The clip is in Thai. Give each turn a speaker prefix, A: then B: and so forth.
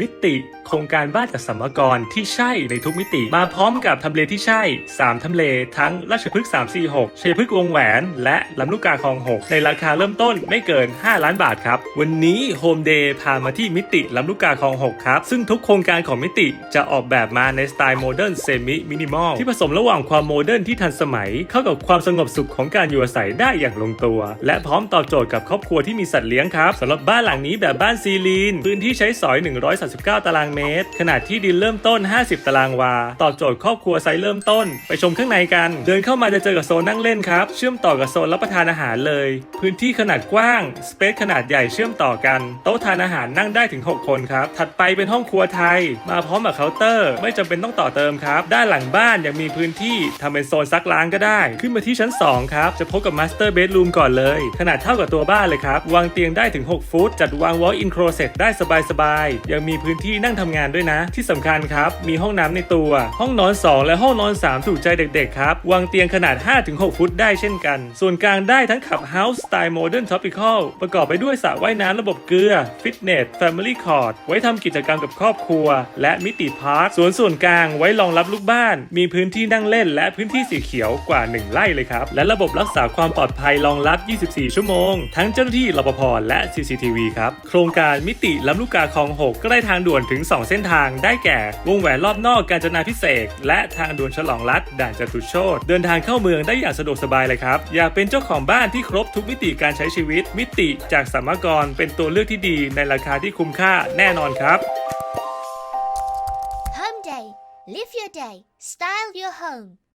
A: มิติโครงการบ้านจัดสรรพากรที่ใช่ในทุกมิติ มาพร้อมกับทำเลที่ใช่ 3 ทำเล ทั้งราชพฤกษ์346ชัยพฤกษ์วงแหวน และลำลูกกาคลอง 6 ในราคาเริ่มต้นไม่เกิน 5 ล้านบาทครับ วันนี้โฮมเดย์พามาที่มิติลำลูกกาคลอง 6 ครับ ซึ่งทุกโครงการของมิติจะออกแบบมาในสไตล์โมเดิร์นเซมิมินิมอลที่ผสมระหว่างความโมเดิร์นที่ทันสมัย เข้ากับความสงบสุขของการอยู่อาศัยได้อย่างลงตัว และพร้อมตอบโจทย์กับครอบครัวที่มีสัตว์เลี้ยงครับสำหรับบ้านหลังนี้แบบบ้านซีลีนพื้นที่ใช้สอย139 ตารางเมตร ขนาดที่ดินเริ่มต้น 50 ตารางวา ตอบโจทย์ครอบครัวไซส์เริ่มต้น ไปชมข้างในกัน เดินเข้ามาจะเจอกับโซนนั่งเล่นครับ เชื่อมต่อกับโซนรับประทานอาหารเลย พื้นที่ขนาดกว้าง สเปซขนาดใหญ่เชื่อมต่อกัน โต๊ะทานอาหารนั่งได้ถึง 6 คนครับ ถัดไปเป็นห้องครัวไทย มาพร้อมกับเคาน์เตอร์ ไม่จำเป็นต้องต่อเติมครับ ด้านหลังบ้านยังมีพื้นที่ทำเป็นโซนซักล้างก็ได้ ขึ้นมาที่ชั้น 2 ครับ จะพบกับมาสเตอร์เบดรูมก่อนเลย ขนาดเท่ากับตัวบ้านเลยครับ วางเตียงได้ถึง 6 ฟุต จัดวางวอลอินโครเซตได้สบายๆ ยังมีพื้นที่นั่งทำงานด้วยนะ ที่สำคัญครับ มีห้องน้ำในตัว ห้องนอน 2 และห้องนอน 3 ถูกใจเด็กๆครับ วางเตียงขนาด 5-6 ฟุตได้เช่นกัน ส่วนกลางได้ทั้งขับเฮาส์สไตล์โมเดิร์นท็อปิคอลประกอบไปด้วยสระว่ายน้ำระบบเกลือ ฟิตเนสแฟมิลี่คอร์ไว้ทำกิจกรรมกับครอบครัว และมิติพาร์คสวนส่วนกลางไว้รองรับลูกบ้าน มีพื้นที่นั่งเล่น และพื้นที่สีเขียวกว่า 1 ไร่เลยครับ และระบบรักษาความปลอดภัยรองรับ 24 ชั่วโมง ทั้งเจ้าหน้าที่รปภและ CCTV ครับ โครงการมิติลำลูกกาคลอง6ก็ได้ทางด่วนถึง 2 เส้นทางได้แก่ วงแหวนรอบนอกกาญจนาพิเศษและทางด่วนฉลองรัฐด่านจตุโชตเดินทางเข้าเมืองได้อย่างสะดวกสบายเลยครับ อยากเป็นเจ้าของบ้านที่ครบทุกมิติการใช้ชีวิต มิติจากสามกรเป็นตัวเลือกที่ดีในราคาที่คุ้มค่าแน่นอนครับ
B: Home Day. Live your day. Style your home.